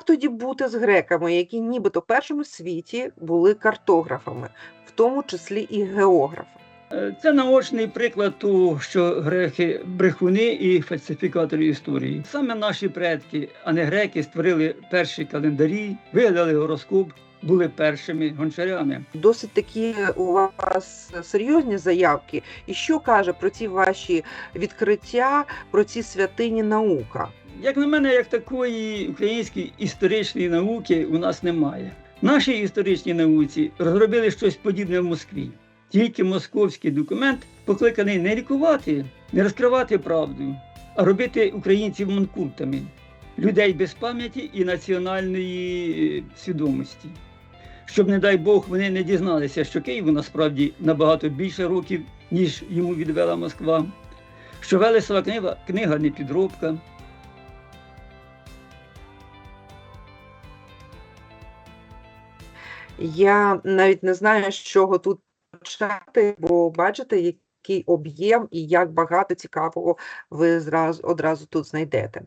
як тоді бути з греками, які нібито в першому світі були картографами, в тому числі і географами? Е, Це наочний приклад того, що греки брехуни і фальсифікатори історії. Саме наші предки, а не греки, створили перші календарі, вигадали гороскоп, були першими гончарями. Досить такі у вас серйозні заявки. І що каже про ці ваші відкриття, про ці святині наука? Як на мене, як такої української історичної науки у нас немає. Нашій історичній науці розробили щось подібне в Москві. Тільки московський документ покликаний не лікувати, не розкривати правду, а робити українців манкуртами, людей без пам'яті і національної е, свідомості. Щоб, не дай Бог, вони не дізналися, що Києву насправді набагато більше років, ніж йому відвела Москва, що Велесова книга, книга не підробка, Я навіть не знаю, з чого тут почати, бо бачите, який об'єм і як багато цікавого ви зразу одразу тут знайдете.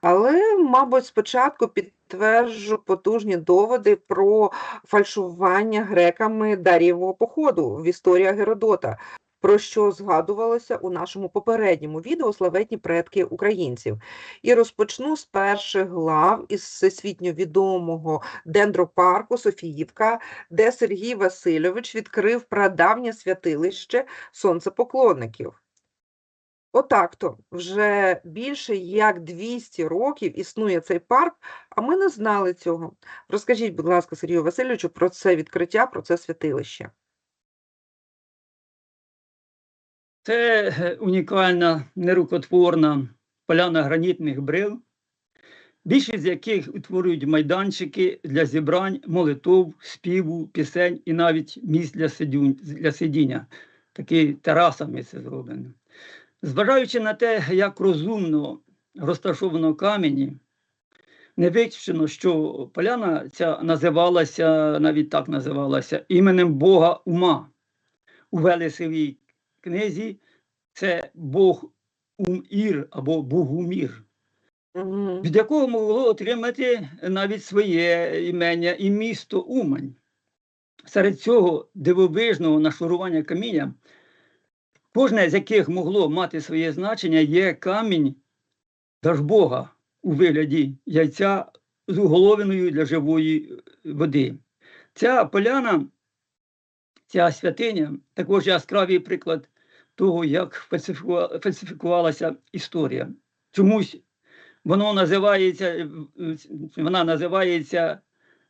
Але, мабуть, спочатку підтверджу потужні доводи про фальшування греками дарівого походу в історія Геродота, про що згадувалося у нашому попередньому відео Славетні предки українців. І розпочну з перших глав із всесвітньо відомого дендропарку Софіївка, де Сергій Васильович відкрив прадавнє святилище сонцепоклонників. Отак-то вже більше як 200 років існує цей парк, а ми не знали цього. Розкажіть, будь ласка, Сергію Васильовичу, про це відкриття, про це святилище. Це е, унікальна нерукотворна поляна гранітних брил, більшість з яких утворюють майданчики для зібрань, молитов, співу, пісень і навіть місць для, сидю- для сидіння. Такі терасами це зроблено. Зважаючи на те, як розумно розташовано камені, не виключено, що поляна ця називалася, навіть так називалася, іменем Бога Ума. У Велесовій книзі це Бог Умір або Богумір, Мгм. від якого могло отримати навіть своє імення і місто Умань. Серед цього дивовижного нашурування каміння, кожне з яких могло мати своє значення, є камінь Дажбога у вигляді яйця з уголовиною для живої води. Ця поляна, ця святиня також яскравий приклад того, як фальсифікува- фальсифікувалася історія. Чомусь воно називається, е, вона називається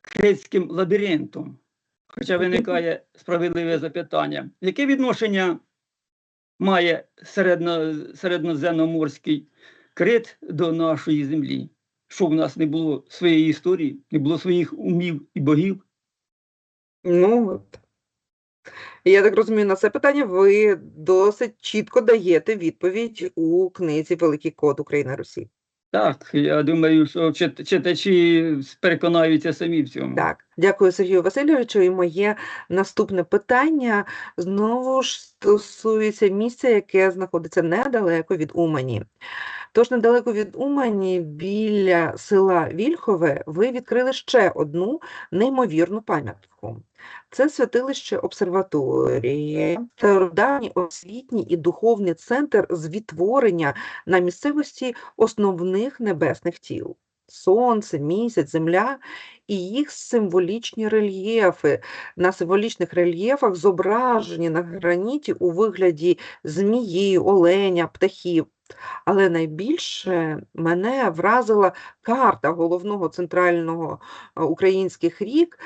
критським лабіринтом. Хоча виникає справедливе запитання, яке відношення має середно, середноземноморський крит до нашої землі? Що в нас не було своєї історії, не було своїх умів і богів? Ну, от. Я так розумію, на це питання ви досить чітко даєте відповідь у книзі Великий код України Русі. Так, я думаю, що чит- читачі переконаються самі в цьому. Так, дякую Сергію Васильовичу. І моє наступне питання знову ж стосується місця, яке знаходиться недалеко від Умані. Тож недалеко від Умані, біля села Вільхове, ви відкрили ще одну неймовірну пам'ятку. Це святилище обсерваторії, стародавній освітній і духовний центр з відтворення на місцевості основних небесних тіл. Сонце, місяць, земля і їх символічні рельєфи. На символічних рельєфах зображені на граніті у вигляді змії, оленя, птахів. Але найбільше мене вразила карта головного центрального е, українських рік,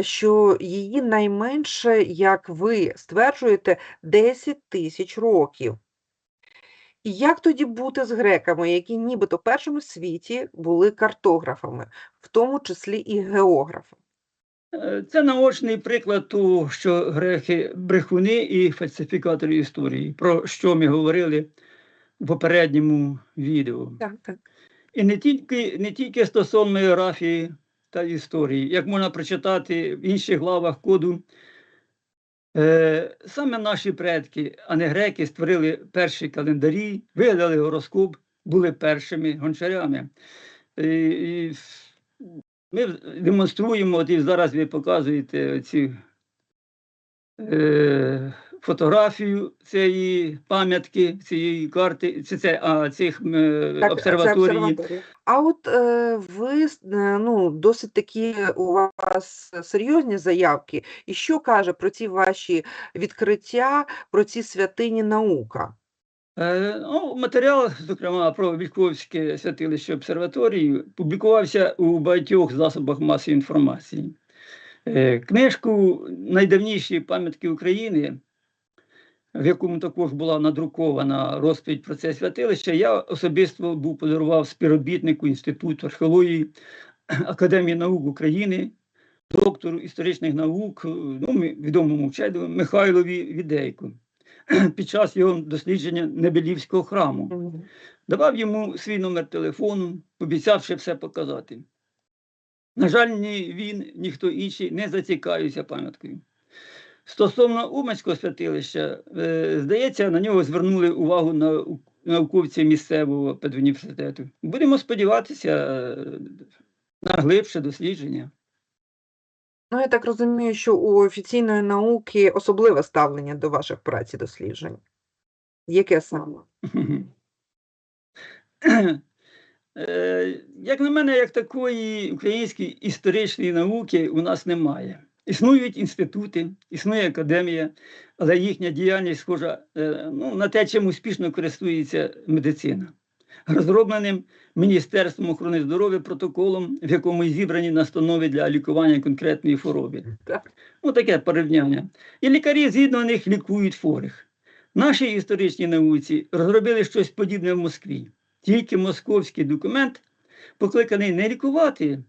що її найменше, як ви стверджуєте, 10 тисяч років. І як тоді бути з греками, які нібито в першому світі були картографами, в тому числі і географами? Е, Це наочний приклад того, що греки брехуни і фальсифікатори історії, про що ми говорили попередньому відео. Так, так. І не тільки, не тільки стосовно географії та історії, як можна прочитати в інших главах коду. Е, саме наші предки, а не греки, створили перші календарі, вигадали гороскоп, були першими гончарями. І, і ми демонструємо, от і зараз ви показуєте ці е, фотографію цієї пам'ятки, цієї карти, це, це а, цих е, Так, обсерваторії. А от е, ви е, ну, досить такі у вас серйозні заявки. І що каже про ці ваші відкриття, про ці святині наука? Е, ну, матеріал, зокрема, про Вільховське святилище обсерваторії, публікувався у багатьох засобах масової інформації. Книжку Найдавніші пам'ятки України, в якому також була надрукована розповідь про це святилище, я особисто був подарував співробітнику Інституту археології Академії наук України, доктору історичних наук, ну, відомому вченому Михайлові Відейку під час його дослідження Небелівського храму. Давав йому свій номер телефону, обіцявши все показати. На жаль, ні він, ні хто інший не зацікавився пам'яткою. Стосовно Уманського святилища, е, здається, на нього звернули увагу нау- науковці місцевого педуніверситету. Будемо сподіватися е, на глибше дослідження. Ну, я так розумію, що у офіційної науки особливе ставлення до ваших праць і досліджень. Яке саме? Е, Як на мене, як такої української історичної науки у нас немає. Існують інститути, існує академія, але їхня діяльність схожа е, ну, на те, чим успішно користується медицина. Розробленим Міністерством охорони здоров'я протоколом, в якому зібрані настанови для лікування конкретної хвороби. Так. Ну, таке порівняння. І лікарі згідно них лікують хворих. Наші історичні науці розробили щось подібне в Москві. Тільки московський документ покликаний не лікувати,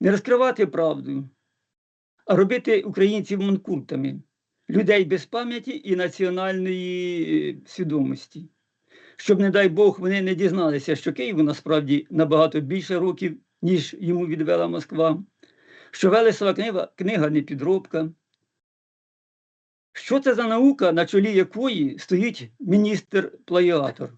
не розкривати правду, робити українців манкуртами, людей без пам'яті і національної е, свідомості. Щоб, не дай Бог, вони не дізналися, що Києву насправді набагато більше років, ніж йому відвела Москва, що Велесова книга, книга не підробка. Що це за наука, на чолі якої стоїть міністр-плагіатор?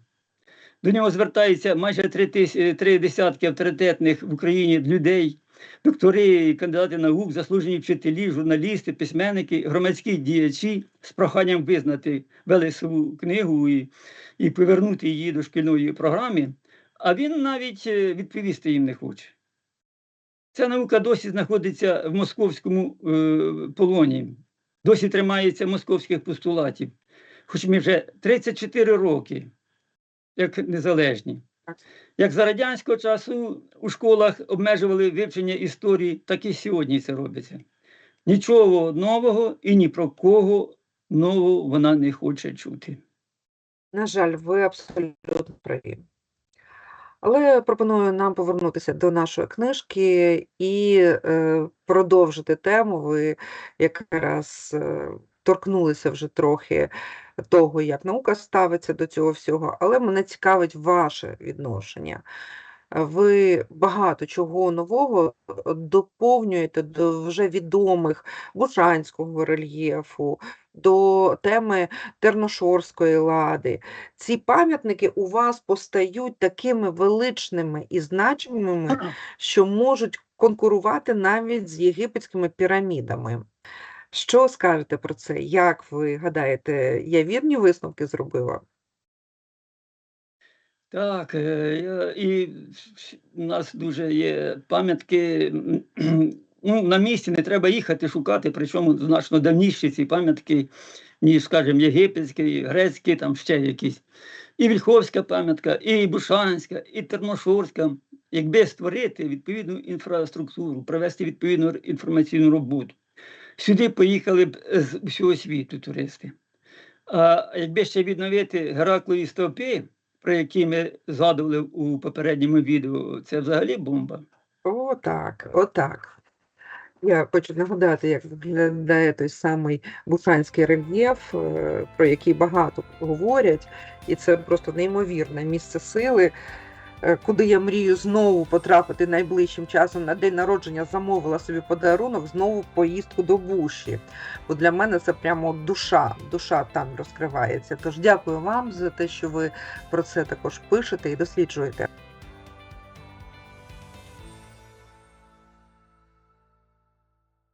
До нього звертається майже три, тис... три десятки авторитетних в Україні людей, доктори, кандидати наук, заслужені вчителі, журналісти, письменники, громадські діячі з проханням визнати Велесову книгу і, і повернути її до шкільної програми, а він навіть е, відповісти їм не хоче. Ця наука досі знаходиться в московському е, полоні, досі тримається московських постулатів, хоч ми вже 34 роки як незалежні. Як за радянського часу у школах обмежували вивчення історії, так і сьогодні це робиться. Нічого нового і ні про кого нового вона не хоче чути. На жаль, ви абсолютно праві. Але пропоную нам повернутися до нашої книжки і е, продовжити тему. Ви якраз е, торкнулися вже трохи того, як наука ставиться до цього всього, але мене цікавить ваше відношення. Ви багато чого нового доповнюєте до вже відомих Бушанського рельєфу, до теми Терношорської лади. Ці пам'ятники у вас постають такими величними і значимими, що можуть конкурувати навіть з єгипетськими пірамідами. Що скажете про це? Як ви гадаєте, я вірні висновки зробила? Так, е, і у нас дуже є пам'ятки. Ну, на місці не треба їхати шукати, причому значно давніші ці пам'ятки, ніж, скажімо, єгипетські, грецькі, там ще якісь. І Вільховська пам'ятка, і Бушанська, і Терношорська. Якби створити відповідну інфраструктуру, провести відповідну інформаційну роботу. Сюди поїхали б з усього світу туристи. А якби ще відновити Гераклові стовпи, про які ми згадували у попередньому відео, це взагалі бомба. Отак, отак. Я хочу нагадати, як виглядає той самий Бушанський рельєф, е, про який багато говорять, і це просто неймовірне місце сили, е, куди я мрію знову потрапити найближчим часом на день народження, замовила собі подарунок, знову поїздку до Буші. Бо для мене це прямо душа, душа там розкривається. Тож дякую вам за те, що ви про це також пишете і досліджуєте.